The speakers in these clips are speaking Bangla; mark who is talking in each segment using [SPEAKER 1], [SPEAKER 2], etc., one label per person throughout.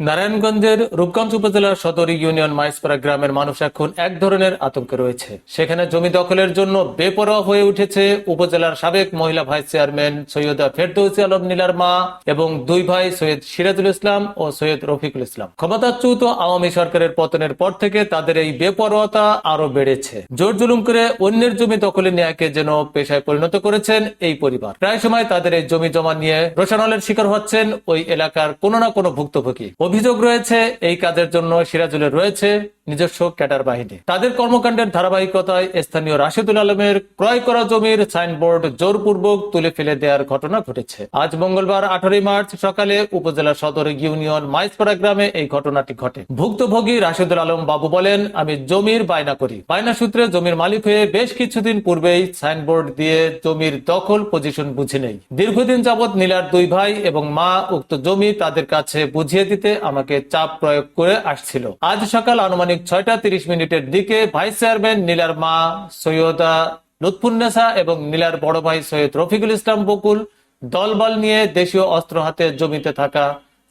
[SPEAKER 1] নারায়ণগঞ্জের রূপগঞ্জ উপজেলার সদর ইউনিয়ন মাইসপাড়া গ্রামের মানুষ এখন এক ধরনের আতঙ্কে রয়েছে। সেখানে জমি দখলের জন্য বেপরোয়া হয়ে উঠেছে উপজেলার সাবেক মহিলা ভাইস চেয়ারম্যান সৈয়দা ফেরদৌসি আলম নীলার মা এবং দুই ভাই সৈয়দ সিরাজুল ইসলাম ও সৈয়দ রফিকুল ইসলাম। ক্ষমতাচ্যুত আওয়ামী সরকারের পতনের পর থেকে তাদের এই বেপরোয়াতা আরও বেড়েছে। জোর জুলুম করে অন্যের জমি দখলে নেয়াকে যেন পেশায় পরিণত করেছেন এই পরিবার। প্রায় সময় তাদের এই জমি জমা নিয়ে রোশানলের শিকার হচ্ছেন ওই এলাকার কোনো না কোনো ভুক্তভোগী। অভিযোগ রয়েছে এই কাজের জন্য সিরাজুলের রয়েছে। নিজস্ব ক্যাডার বাহিনী। তাদের কর্মকাণ্ডের ধারাবাহিকতায় স্থানীয় রাশেদুল আলমের ক্রয় করা জমির সাইনবোর্ড জোরপূর্বক তুলে ফেলে দেওয়ার ঘটনা ঘটেছে। আজ মঙ্গলবার আঠারোই মার্চ সকালে উপজেলা সদর ইউনিয়ন মাইসপাড়া গ্রামে এই ঘটনাটি ঘটে। ভুক্তভোগী রাশেদুল আলম বাবু বলেন, আমি জমির বায়না করি। বায়না সূত্রে জমির মালিক হয়ে বেশ কিছুদিন পূর্বেই সাইনবোর্ড দিয়ে জমির দখল পজিশন বুঝে নেই। দীর্ঘদিন যাবৎ নীলার দুই ভাই এবং মা উক্ত জমি তাদের কাছে বুঝিয়ে দিতে আমাকে চাপ প্রয়োগ করে আসছিল। আজ সকাল আনুমানিক ছয়টা তিরিশ মিনিটের দিকে ভাইস চেয়ারম্যান নীলার মা সৈয়দা লুৎফুন্নেসা এবং নীলার বড় ভাই সৈয়দ রফিকুল ইসলাম বকুল দলবল নিয়ে দেশীয় অস্ত্র হাতে জমিতে থাকা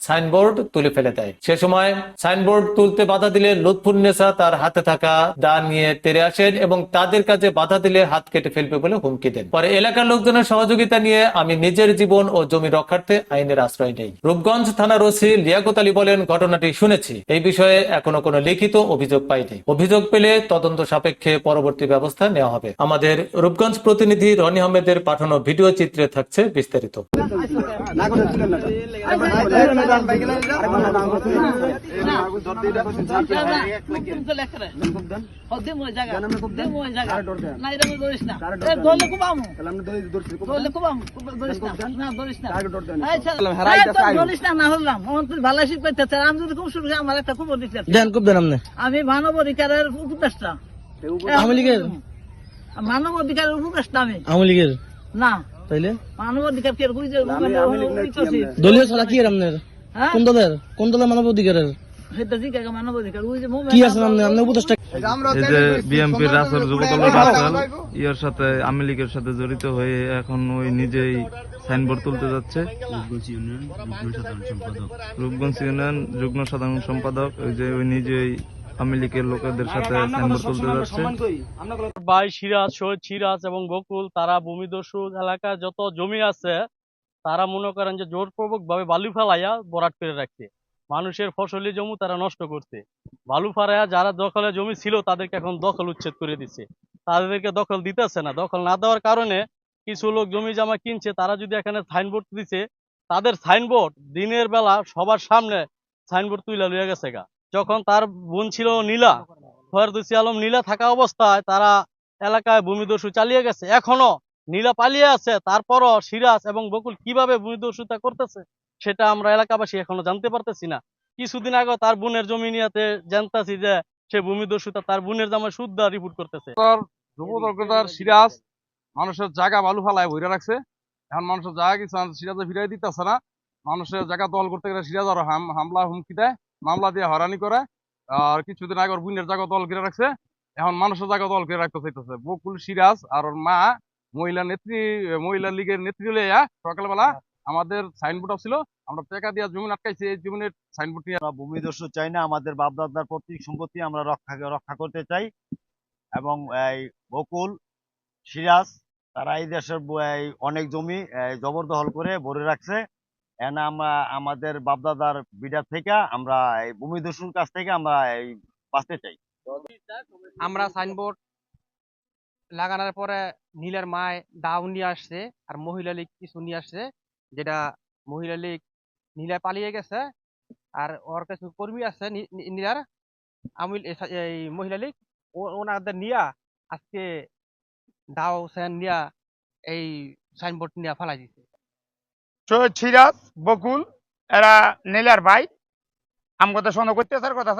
[SPEAKER 1] সাইনবোর্ড তুলে ফেলে দেয় সে সময় সাইনবোর্ড তুলতে বাধা দিলে লুৎফুন্নেসা তার হাতে থাকা দা নিয়ে তেরে আসেন এবং তাদের কাছে বাধা দিলে হাত কেটে ফেলবে বলে হুমকি দেন পরে এলাকার লোকজনের সহযোগিতা নিয়ে আমি নিজের জীবন ও জমি রক্ষার্থে আইনের আশ্রয় নেই রূপগঞ্জ থানার ওসি লিয়াকত আলী বলেন ঘটনাটি শুনেছি এই বিষয়ে এখনও কোনো লিখিত অভিযোগ পাইনি অভিযোগ পেলে তদন্ত সাপেক্ষে পরবর্তী ব্যবস্থা নেওয়া হবে আমাদের রূপগঞ্জ প্রতিনিধি রনি আহমেদের পাঠানো ভিডিও চিত্রে থাকছে বিস্তারিত
[SPEAKER 2] দেন খুব দেন আপনি
[SPEAKER 3] আমি মানব অধিকারের উপদেষ্টা
[SPEAKER 2] আওয়ামী লীগের
[SPEAKER 3] মানব অধিকারের উপদেষ্টা আমি
[SPEAKER 2] আওয়ামী লীগের
[SPEAKER 3] না
[SPEAKER 2] তাইলে
[SPEAKER 3] মানব অধিকার
[SPEAKER 2] দলীয় ছাড়া কি আপনার
[SPEAKER 3] হ্যাঁ
[SPEAKER 2] কোন দলের? কোন দলের মানব অধিকারের
[SPEAKER 3] সেটা জিজ্ঞাসা মানব অধিকার ওই যে
[SPEAKER 2] কি আছে আপনি আপনি উপদেষ্টা
[SPEAKER 4] এই যে বিএনপির রাসেল যুবদলের রাসেল ইয়ার সাথে আওয়ামী লীগের সাথে জড়িত হয়ে এখন ওই নিজেই সাইনবোর্ড তুলতে যাচ্ছে। রূপগঞ্জ ইউনিয়ন যুগ্ম সাধারণ সম্পাদক ওই যে ওই নিজেই আওয়ামী লীগের লোকেদের সাথে সাইনবোর্ড তুলতে যাচ্ছে।
[SPEAKER 5] ভাই সিরাজ শহীদ সিরাজ এবং বকুল তারা ভূমিদস্যু এলাকায় যত জমি আছে তারা মনে করেন যে জোরপূর্বক ভাবে বালু ফেলাইয়া বরাট করে রাখছে। মানুষের ফসলি জমি তারা নষ্ট করছে। বালু ফালাইয়া যারা দখলে জমি ছিল তাদেরকে এখন দখল উচ্ছেদ করে দিচ্ছে। তাদেরকে দখল দিতেছে না। দখল না দেওয়ার কারণে কিছু লোক জমি জামা কিনছে, তারা যদি এখানে সাইনবোর্ড দিছে, তাদের সাইনবোর্ড দিনের বেলা সবার সামনে সাইনবোর্ড তুইলা লইয়া গেছে গা। যখন তার বোন ছিল নীলা ফয়রদুসি আলম নীলা থাকা অবস্থায় তারা এলাকায় ভূমিদস্যু চালিয়ে গেছে। এখনও নীলা পালিয়ে আছে, তারপরও সিরাজ এবং বকুল কীভাবে ভূমিদস্যুতা করতেছে, সেটা আমরা এলাকাবাসী এখনও জানতে পারতেছি না। কিছুদিন আগে তার বোনের জমি নিয়েতে জানতেছি যে, সে ভূমিদস্যুতা তার বোনের জামাই সুদ্দা রিপোর্ট করতেছে।
[SPEAKER 6] সিরাজ মানুষের জায়গা বালু ফালায় ভরে রাখছে। এখন মানুষের জায়গা কিছু সিরাজে ফিরাই দিতেছে না। মানুষের জায়গা দল করতে গেলে সিরাজ আরও হামলা হুমকি দেয়, মামলা দিয়ে হয়রানি করে। আর কিছুদিন আগে বোনের জায়গা দল ঘিরে রাখছে। এখন মানুষের জায়গা দল ঘিরে রাখতে চাইতেছে। বকুল, সিরাজ আর মা মহিলা নেত্রী মহিলা লীগের নেত্রী লইয়া সকালবেলা আমাদের সাইনবোর্ড ছিল আমরা টাকা দিয়ে জমি আটকাইছি এই জমিনের সাইনবোর্ড নিয়ে
[SPEAKER 7] আমরা ভূমিদস্যু চাই না আমাদের বাপদাদার পৈতৃক সম্পত্তি আমরা রক্ষা রক্ষা করতে চাই। এবং এই বকুল সিরাজ তারা এই দেশের অনেক জমি জবরদখল করে ভরে রাখছে। এনে আমরা আমাদের বাপদাদার বিডার থেকে আমরা এই ভূমি ভূমিদস্যুর কাছ থেকে আমরা এই বাঁচতে চাই।
[SPEAKER 8] আমরা সাইনবোর্ড লাগানোর পরে নীলের মায় দাও নিয়ে আসছে আর মহিলা লীগ কিছু নিয়ে আসছে, যেটা মহিলা লীগ নীলা পালিয়ে গেছে আর ওর কিছু কর্মী আছে নীলার আমি এই মহিলা লীগ। ওনাদের নিয়া আজকে দাও সেন নিয়া এই সাইনবোর্ড নিয়ে ফেলাই দিছে।
[SPEAKER 9] সৈয়দ সিরাজ বকুল, এরা নীলার ভাই। আমগো তো সন্দেহ করতেছে কথা